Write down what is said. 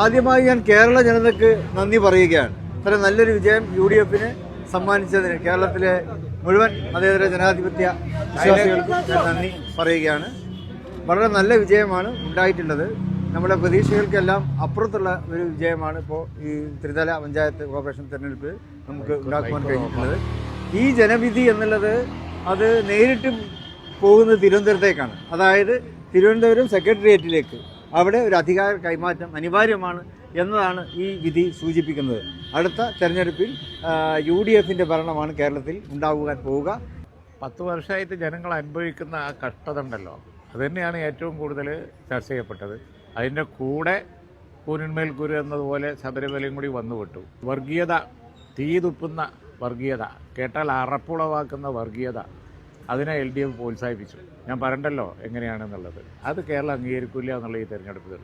ആദ്യമായി ഞാൻ കേരള ജനതയ്ക്ക് നന്ദി പറയുകയാണ്. ഇത്ര നല്ലൊരു വിജയം യു ഡി എഫിന് സമ്മാനിച്ചതിന് കേരളത്തിലെ മുഴുവൻ മതേതര ജനാധിപത്യ വിശ്വാസികൾക്കും ഞാൻ നന്ദി പറയുകയാണ്. വളരെ നല്ല വിജയമാണ് ഉണ്ടായിട്ടുള്ളത്. നമ്മുടെ പ്രതീക്ഷകൾക്കെല്ലാം അപ്പുറത്തുള്ള ഒരു വിജയമാണ് ഇപ്പോൾ ഈ ത്രിതല പഞ്ചായത്ത് കോർപ്പറേഷൻ തെരഞ്ഞെടുപ്പ് നമുക്ക് ഉണ്ടാക്കുവാൻ കഴിഞ്ഞിട്ടുള്ളത്. ഈ ജനവിധി എന്നുള്ളത് അത് നേരിട്ട് പോകുന്നത് തിരുവനന്തപുരത്തേക്കാണ്. അതായത് തിരുവനന്തപുരം സെക്രട്ടേറിയറ്റിലേക്ക് അവിടെ ഒരു അധികാര കൈമാറ്റം അനിവാര്യമാണ് എന്നതാണ് ഈ വിധി സൂചിപ്പിക്കുന്നത്. അടുത്ത തെരഞ്ഞെടുപ്പിൽ യു ഡി എഫിന്റെ ഭരണമാണ് കേരളത്തിൽ ഉണ്ടാകുവാൻ പോവുക. പത്ത് വർഷമായിട്ട് ജനങ്ങൾ അനുഭവിക്കുന്ന ആ കഷ്ടത ഉണ്ടല്ലോ. അതുതന്നെയാണ് ഏറ്റവും കൂടുതൽ ചർച്ച ചെയ്യപ്പെട്ടത്. അതിന്റെ കൂടെ കൂനിന്മേൽ കുരു എന്നതുപോലെ ശബരിമലയും കൂടി വന്നുവിട്ടു. വർഗീയത തീ തുപ്പുന്ന വർഗീയത കേട്ടാൽ അറപ്പുളവാക്കുന്ന വർഗീയത അതിനെ എൽ ഡി എഫ് പ്രോത്സാഹിപ്പിച്ചു. ഞാൻ പറഞ്ഞല്ലോ എങ്ങനെയാണെന്നുള്ളത്. അത് കേരളം അംഗീകരിക്കില്ല എന്നുള്ള ഈ തെരഞ്ഞെടുപ്പ് തെളിയിച്ചു